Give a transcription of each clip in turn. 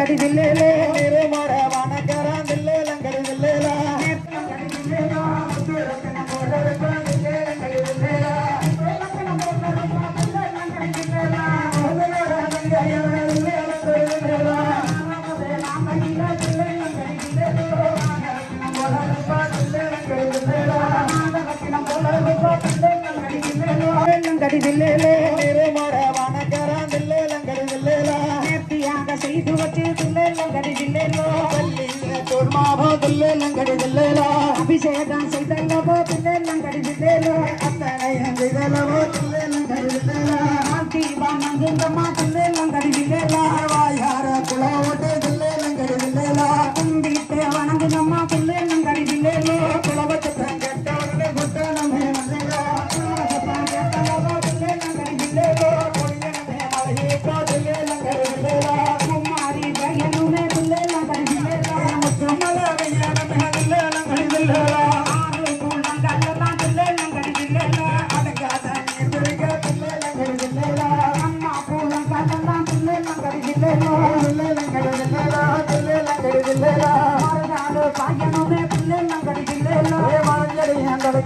லங்கடி தில்லேலே திருமட வணக்கரம் தில்லே லங்கடி தில்லேலா லங்கடி தில்லேலே தில்லே லங்கடி தில்லேலோ துர்மாபோ தில்லே லங்கடி தில்லேலா அபிஷேகம் செய்தல்லவோ தில்லே லங்கடி தில்லேலோ அத்தனையும் திகழவோ தில்லே லங்கடி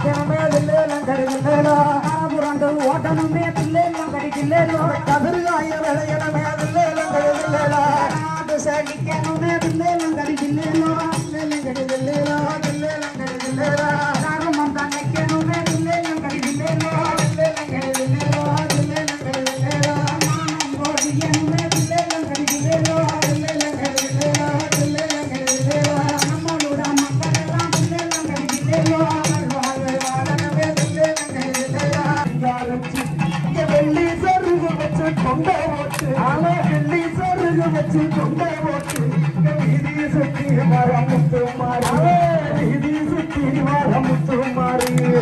மலஞ்சடியான் கிடைக்கணுமே தில்லே லங்கடி புரண்டு ஓட்டனுமே தில்லே லங்கடி கதிர்காய விளையணுமே தில்லே லங்கடி தில்லேலா நாடு வச்சு கொண்ட ஓட்டு ஆனா வெள்ளி சருகு வச்சு கொண்ட ஓட்டு இங்க வீதி சுத்தி வர முத்து மாறி. வீதி சுத்தி வர முத்து மாறி. சிறு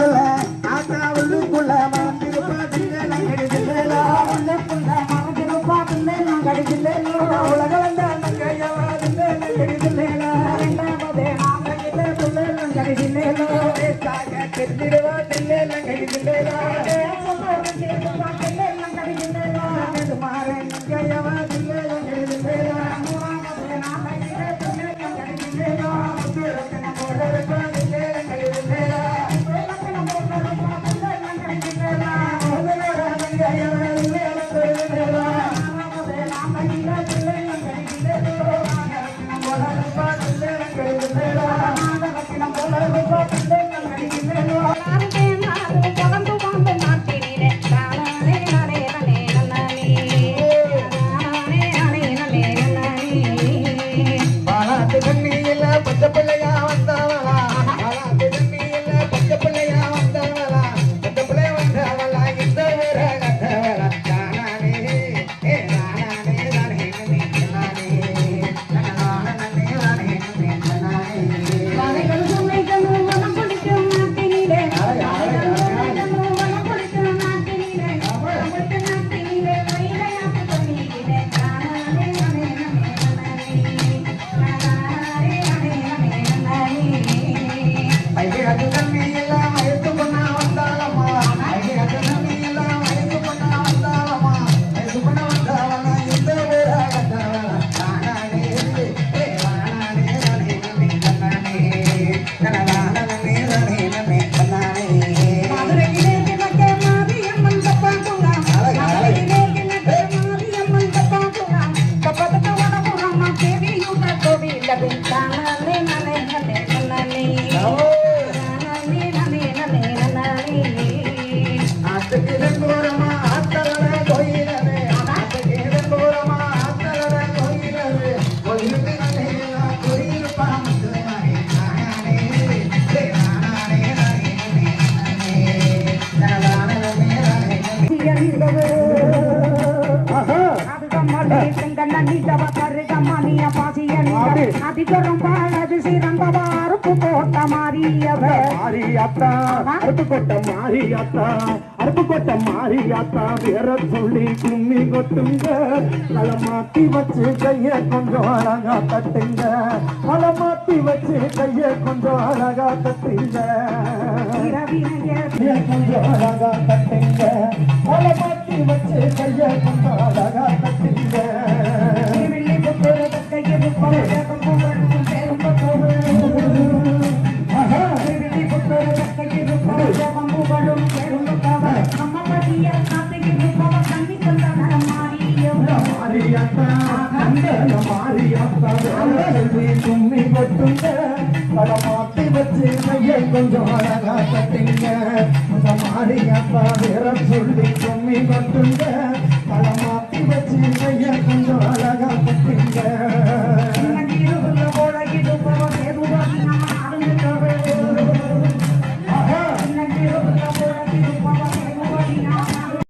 உள்ளுக்குள்ள ஆத்தா உள்ளுக்குள்ள மறந்திருப்பா பிள்ளை நான் கடிதில்லையா உள்ளுக்குள்ள மறந்திருப்பா பிள்ளை நான் கடிதில்லையா உலக வந்த அந்த கையவா பிள்ளை நான் கடிதில்லையா இரண்டாவது நாம கிட்ட பிள்ளை நான் கடிதில்லையா திருந்திடுவா பிள்ளை நான் கடிதில்லையா Bye. மாரியாத்தா அருப்பு கொட்ட மாரியாத்தா அருப்பு கொட்ட மாரியாத்தா வேற சொல்லி கும்மி கொட்டுங்க. தலை மாத்தி வச்சு கைய கொஞ்சம் அழகா தட்டுங்க. தலை மாத்தி வச்சு கைய கொஞ்சம் அழகா தட்டுங்க. கொஞ்சம் அழகா தட்டுங்க. தலை மாத்தி வச்சு கைய கொஞ்சம் அழகா தட்டுங்க. மாரியாத்தா கொட்டுங்க பல மாத்தி வச்சு கையை கொஞ்சம் அழகா தட்டுங்க அந்த மாரியாத்தா வேற சொல்லி கும்மி கொட்டுங்க